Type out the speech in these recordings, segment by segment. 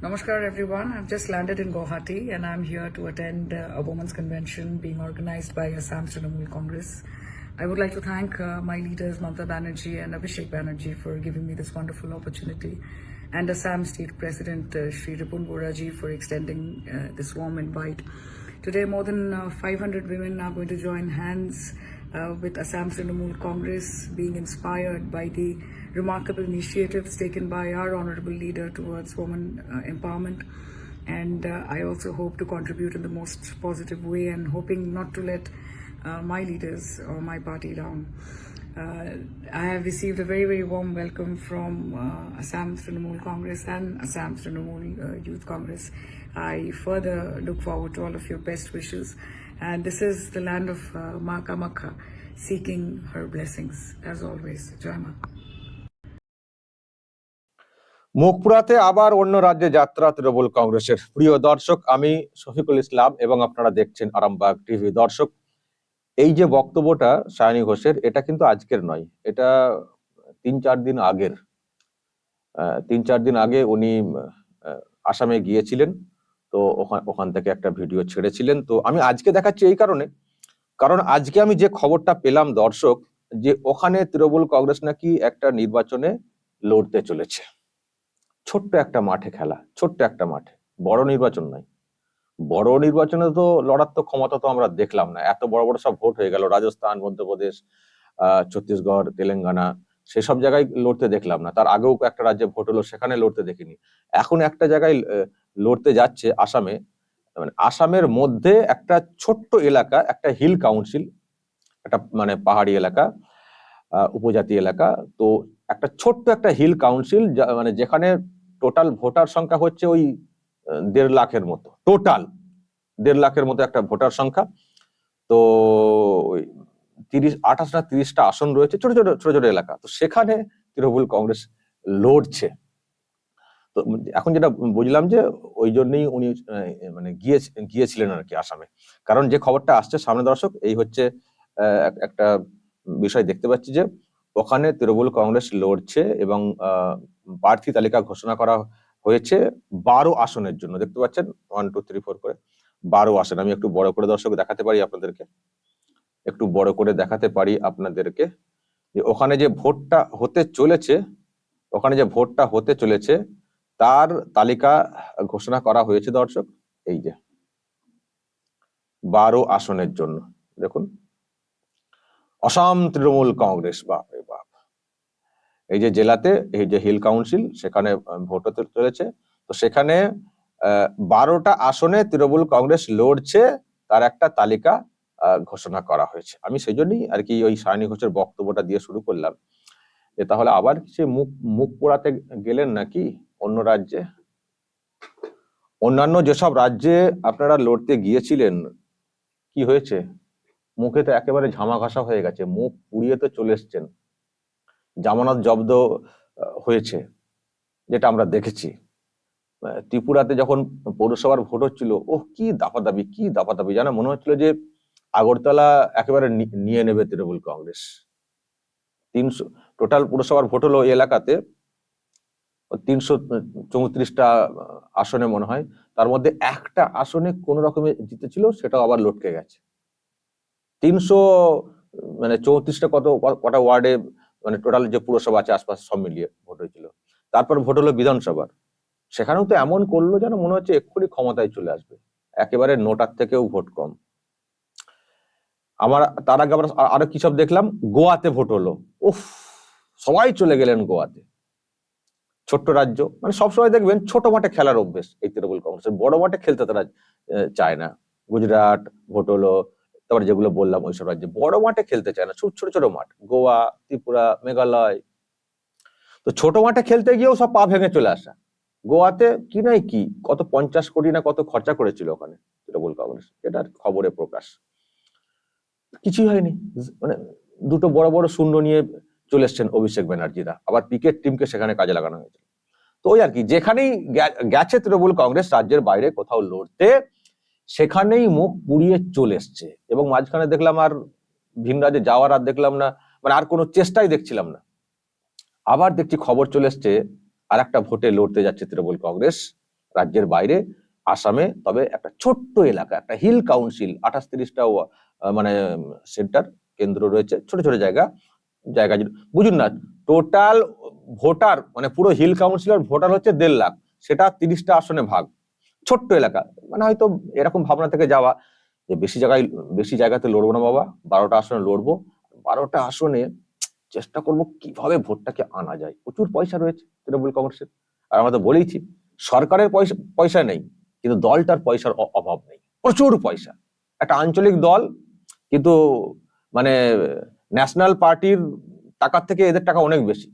Namaskar, everyone. I've just landed in Guwahati and I'm here to attend a women's convention being organized by Assam Trinamool Congress. I would like to thank uh, my leaders, Mamta Banerjee and Abhishek Banerjee, for giving me this wonderful opportunity, and Assam State President uh, Shri Ripun Boraji for extending uh, this warm invite. Today, more than uh, 500 women are going to join hands uh, with Assam Trinamool Congress, being inspired by the remarkable initiatives taken by our honorable leader towards women uh, empowerment. And uh, I also hope to contribute in the most positive way and hoping not to let uh, my leaders or my party down. Uh, I have received a very, very warm welcome from uh, Assam Trinamool Congress and Assam Trinamool uh, Youth Congress. I further look forward to all of your best wishes. And this is the land of uh, Ma Kamakha, seeking her blessings, as always. Jai. মুখপুরাতে আবার অন্য রাজ্যে যাত্রা তৃণমূল কংগ্রেসের প্রিয় দর্শক আমি শফিকুল ইসলাম এবং আপনারা দেখছেন আরামবাগ টিভি দর্শক এই যে বক্তব্যটা সায়নী ঘোষের এটা কিন্তু আজকের নয় এটা তিন চার দিন আগের তিন চার দিন আগে উনি আসামে গিয়েছিলেন তো ওখান ওখান থেকে একটা ভিডিও ছেড়েছিলেন। তো আমি আজকে দেখাচ্ছি এই কারণে। কারণ আজকে আমি যে খবরটা পেলাম দর্শক, যে ওখানে তৃণমূল কংগ্রেস নাকি একটা নির্বাচনে লড়তে চলেছে। ছোট্ট একটা মাঠে খেলা, ছোট্ট একটা মাঠে। বড় নির্বাচন নয়। বড় নির্বাচনে তো লড়ার তো ক্ষমতা তো আমরা দেখলাম না। এত বড় বড় সব ভোট হয়ে গেল। রাজস্থান, মধ্যপ্রদেশ ছত্তিশগড়, তেলেঙ্গানা, সেসব জায়গায় লড়তে দেখলাম না। তার আগেও একটা রাজ্যে ভোট হলো, সেখানে লড়তে দেখিনি। এখন একটা জায়গায় লড়তে যাচ্ছে আসামে মানে আসামের মধ্যে একটা ছোট্ট এলাকা, একটা হিল কাউন্সিল, একটা মানে পাহাড়ি এলাকা উপজাতি এলাকা। তো একটা ছোট্ট একটা হিল কাউন্সিল মানে যেখানে টোটাল ভোটার সংখ্যা হচ্ছে ওই দেড় লাখের মতো। টোটাল দেড় লাখের মতো একটা ভোটার সংখ্যা। তো ওই তিরিশ আঠাশ না তিরিশটা আসন রয়েছে, ছোট ছোট ছোট ছোট এলাকা। তো সেখানে তৃণমূল কংগ্রেস লড়ছে। তো এখন যেটা বুঝলাম যে ওই জন্যই উনি মানে গিয়ে গিয়েছিলেন আর কি আসামে। কারণ যে খবরটা আসছে সামনে দর্শক, এই হচ্ছে একটা বিষয় দেখতে পাচ্ছি যে ওখানে তৃণমূল কংগ্রেস লড়ছে এবং প্রার্থী তালিকা ঘোষণা করা হয়েছে বারো আসনের জন্য। দেখতে পাচ্ছেন? ওয়ান টু থ্রি ফোর করে বারো আসন। আমি একটু বড় করে দর্শক দেখাতে পারি আপনাদেরকে? একটু বড় করে দেখাতে পারি আপনাদেরকে যে ওখানে যে ভোটটা হতে চলেছে, ওখানে যে ভোটটা হতে চলেছে তার তালিকা ঘোষণা করা হয়েছে দর্শক, এই যে। বারো আসনের জন্য, দেখুন। অসম তৃণমূল কংগ্রেস, বাপ রে বাপ। এই যে জেলাতে, এই যে হিল কাউন্সিল, সেখানে ভোট হতে চলেছে। তো সেখানে বারোটা আসনে তৃণমূল কংগ্রেস লড়ছে, তার একটা তালিকা ঘোষণা করা হয়েছে। আমি সেই জন্যই আর কি ওই সায়নী ঘোষের বক্তব্যটা দিয়ে শুরু করলাম। যে তাহলে আবার সে মুখ মুখ পোড়াতে গেলেন নাকি? অন্য রাজ্যে? অন্যান্য যেসব রাজ্যে আপনারা লড়তে গিয়েছিলেন, কি হয়েছে? মুখে তো একেবারে ঝামা ঘাসা হয়ে গেছে, মুখ পুড়িয়ে তো চলে এসছেন। জামানত জব্দ হয়েছে, যেটা আমরা দেখেছি। ত্রিপুরাতে যখন পৌরসভার ভোট হচ্ছিল, ওহ, কি দাপাদাবি কি দাপাদাবি জানা মনে হচ্ছিল যে আগরতলা একেবারে নিয়ে নেবে তৃণমূল কংগ্রেস। তিনশো, টোটাল পুরসভার ভোট হলো এলাকাতে তিনশো চৌত্রিশটা আসনে মনে হয়, তার মধ্যে একটা আসনে কোন রকমে জিতেছিল, সেটাও আবার লটকে গেছে। তিনশো মানে চৌত্রিশটা কত, কটা ওয়ার্ডে মানে টোটাল যে পুরসভা আছে, আশপাশ সব মিলিয়ে ভোট হয়েছিল। তারপর ভোট হলো বিধানসভার। সেখানেও তো এমন করল যেন মনে হচ্ছে এক্ষুনি ক্ষমতায় চলে আসবে। একেবারে নোটার থেকেও ভোট কম। আমার, তার আগে আমরা আরও কি সব দেখলাম? গোয়াতে ভোট হলো। উফ! সবাই চলে গেলেন গোয়াতে। ছোট্ট রাজ্য। মানে সবসময় দেখবেন ছোট মাঠে খেলার অভ্যেস এই তৃণমূল কংগ্রেসের। বড় মাঠে খেলতে তারা চায় না। গুজরাট ভোট হলো তারপর যেগুলো বললাম ওইসব রাজ্যে। বড় মাঠে খেলতে চায় না। ছোট ছোট ছোট মাঠ। গোয়া, ত্রিপুরা, মেঘালয়। তো ছোট মাঠে খেলতে গিয়েও সব পা ভেঙে চলে আসা। গোয়াতে কি নাই কি? কত পঞ্চাশ কোটি না কত খরচা করেছিল ওখানে তৃণমূল কংগ্রেস। এটার খবরে প্রকাশ। কিছুই হয়নি। মানে দুটো বড় বড় শূন্য নিয়ে চলে এসছেন অভিষেক ব্যানার্জিরা আবার ক্রিকেট টিমকে সেখানে কাজে লাগানো হয়েছে তো ওই আর কি, যেখানেই গেছে তৃণমূল কংগ্রেস, রাজ্যের বাইরে কোথাও লড়তে, সেখানেই মুখ পুড়িয়ে চলে এসছে। এবং মাঝখানে দেখলাম আর ভিন রাজ্যে যাওয়ার আর দেখলাম না মানে আর কোনো চেষ্টাই দেখছিলাম না। আবার দেখছি খবর চলে এসছে আর একটা ভোটে লড়তে যাচ্ছে তৃণমূল কংগ্রেস, রাজ্যের বাইরে, আসামে, তবে একটা ছোট্ট এলাকা, একটা হিল কাউন্সিল আঠাশ তিরিশটা মানে সেন্টার কেন্দ্র রয়েছে, ছোট ছোট জায়গা। জায়গা বুঝুন না টোটাল ভোটার মানে পুরো হিল কাউন্সিলর ভোটার হচ্ছে দেড় লাখ, সেটা তিরিশটা আসনে ভাগ। ছোট্ট এলাকা মানে হয়তো এরকম ভাবনা থেকে যাওয়া, যে বেশি জায়গায়, বেশি জায়গাতে লড়বো না বাবা, বারোটা আসনে লড়বো, বারোটা আসনে চেষ্টা করব কীভাবে ভোটটাকে আনা যায়। প্রচুর পয়সা রয়েছে তৃণমূল কংগ্রেসের। আর আমরা তো বলেইছি, সরকারের পয়সা পয়সা নেই, কিন্তু দলটার পয়সার অভাব নেই। প্রচুর পয়সা। একটা আঞ্চলিক দল, কিন্তু মানে ন্যাশনাল পার্টির টাকার থেকে এদের টাকা অনেক বেশি।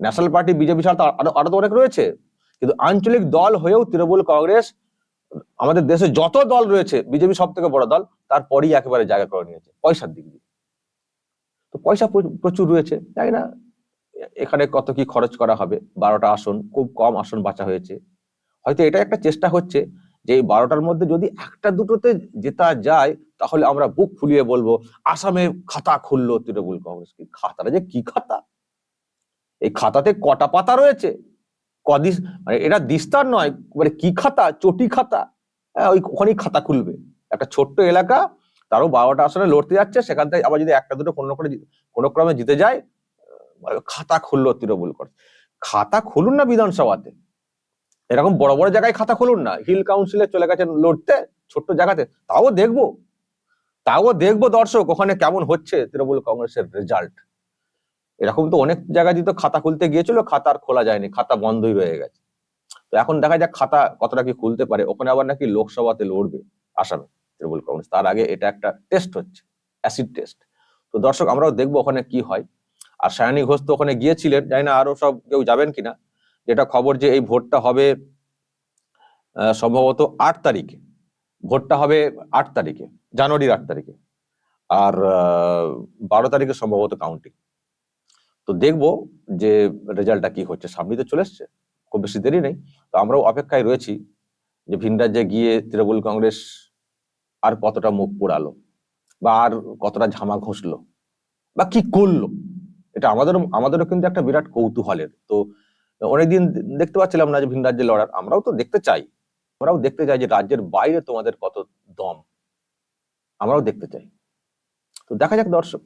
ন্যাশনাল পার্টি, বিজেপি ছাড়া আরও আরও তো অনেক রয়েছে। কিন্তু আঞ্চলিক দল হয়েও তৃণমূল কংগ্রেস, আমাদের দেশে যত দল রয়েছে, বিজেপি সব থেকে বড় দল, তারপরেই একেবারে জায়গা করে নিয়েছে, পয়সার দিক দিয়ে। তো পয়সা প্র- প্রচুর রয়েছে, জানি না এখানে কত কি খরচ করা হবে, বারোটা আসন, খুব কম আসন বাঁচা হয়েছে। হয়তো এটা একটা চেষ্টা হচ্ছে যে এই বারোটার মধ্যে যদি একটা দুটোতে জেতা যায়, তাহলে আমরা বুক ফুলিয়ে বলব, আসামে খাতা খুললো তৃণমূল কংগ্রেস। কি খাতাটা যে কি খাতা? এই খাতাতে কটা পাতা রয়েছে? কদিস মানে এটা দিস্তার নয় মানে কি খাতা? চটি খাতা? হ্যাঁ ওই ওখানেই খাতা খুলবে। একটা ছোট্ট এলাকা, তারও বারোটা আসনে লড়তে যাচ্ছে, সেখান থেকে আবার যদি একটা দুটো কোনো করে কোনো ক্রমে জিতে যায় খাতা খুললো তৃণমূল করে খাতা খুলুন না বিধানসভাতে। এরকম বড় বড় জায়গায় খাতা খুলুন না। হিল কাউন্সিলে চলে গেছেন লড়তে, ছোট্ট জায়গাতে, তাও দেখব। তাও দেখব দর্শক, ওখানে কেমন হচ্ছে তৃণমূল কংগ্রেসের রেজাল্ট এরকম তো অনেক জায়গায় তো খাতা খুলতে গিয়েছিল, খাতা আর খোলা যায়নি, খাতা বন্ধই রয়ে গেছে। তো এখন দেখা যাক খাতা কতটা কি খুলতে পারে, ওখানে আবার নাকি লোকসভাতে লড়বে আসামে তৃণমূল কংগ্রেস। তার আগে এটা একটা টেস্ট হচ্ছে অ্যাসিড টেস্ট তো দর্শক, আমরাও দেখব ওখানে কি হয়। আর সায়নী ঘোষ তো ওখানে গিয়েছিলেন, জানি না আরও সব কেউ যাবেন কিনা। যেটা খবর যে এই ভোটটা হবে সম্ভবত আট তারিখে। ভোটটা হবে আট তারিখে, জানুয়ারির আট তারিখে। আর বারো তারিখে সম্ভবত কাউন্টিং তো দেখব যে রেজাল্টটা কি হচ্ছে। সামনে তো চলে এসছে, খুব বেশি দেরি নেই। তো আমরাও অপেক্ষায় রয়েছি যে ভিন রাজ্যে গিয়ে তৃণমূল কংগ্রেস আর কতটা মুখ পোড়ালো বা আর কতটা ঝামা ঘষলো বা কি করল। এটা আমাদেরও আমাদেরও কিন্তু একটা বিরাট কৌতূহলের। তো অনেকদিন দেখতে পাচ্ছিলাম না যে ভিন রাজ্যে লড়ার, আমরাও তো দেখতে চাই। আমরাও দেখতে চাই যে রাজ্যের বাইরে তোমাদের কত দম। আমরাও দেখতে চাই। তো দেখা যাক দর্শক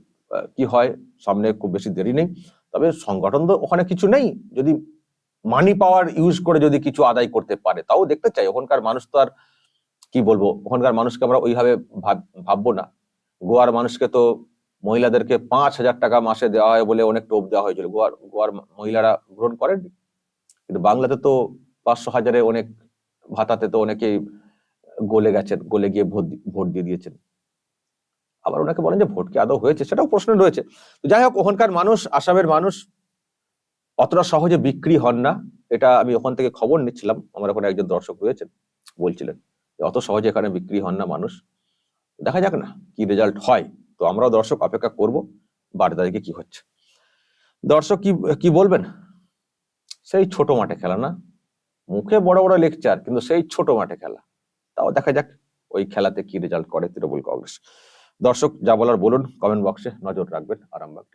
কি হয়, সামনে খুব বেশি দেরি নেই। তবে সংগঠন তো ওখানে কিছু নেই। যদি মানি পাওয়ার ইউজ করে যদি কিছু আদায় করতে পারে, তাও দেখতে চাই। ওখানকার মানুষ তো আর কি বলব? ওখানকার মানুষকে আমরা ওইভাবে ভাব- ভাববো না। গোয়ার মানুষকে তো মহিলাদেরকে পাঁচ হাজার টাকা মাসে দেওয়া হয় বলে অনেক টোপ দেওয়া হয়েছিল। গোয়ার গোয়ার মহিলারা গ্রহণ করেননি। কিন্তু বাংলাতে তো পাঁচশো হাজারে অনেক ভাতাতে তো অনেকেই গলে গেছেন, গলে গিয়ে ভোট ভোট দিয়ে দিয়েছেন। আবার ওনাকে বলেন যে ভোট কি আদৌ হয়েছে? সেটাও প্রশ্ন রয়েছে। যাই হোক, ওখানকার মানুষ, আসামের মানুষ অতটা সহজে বিক্রি হন না। এটা আমি ওখান থেকে খবর নিচ্ছিলাম। আমার ওখানে একজন দর্শক রয়েছেন, বলছিলেন অত সহজে এখানে বিক্রি হন না মানুষ। দেখা যাক না কি রেজাল্ট হয়। তো আমরাও দর্শক অপেক্ষা করব, বারো তারিখে কি হচ্ছে। দর্শক কি কি বলবেন? সেই ছোট মাঠে খেলা না। মুখে বড় বড় লেকচার কিন্তু সেই ছোট মাঠে খেলা। তাও দেখা যাক ওই খেলাতে কি রেজাল্ট করে তৃণমূল কংগ্রেস। দর্শক, যা বলার বলুন কমেন্ট বক্সে নজর রাখবেন, আরামবাগ।